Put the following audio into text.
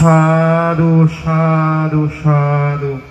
সাধু সাধু সাধু।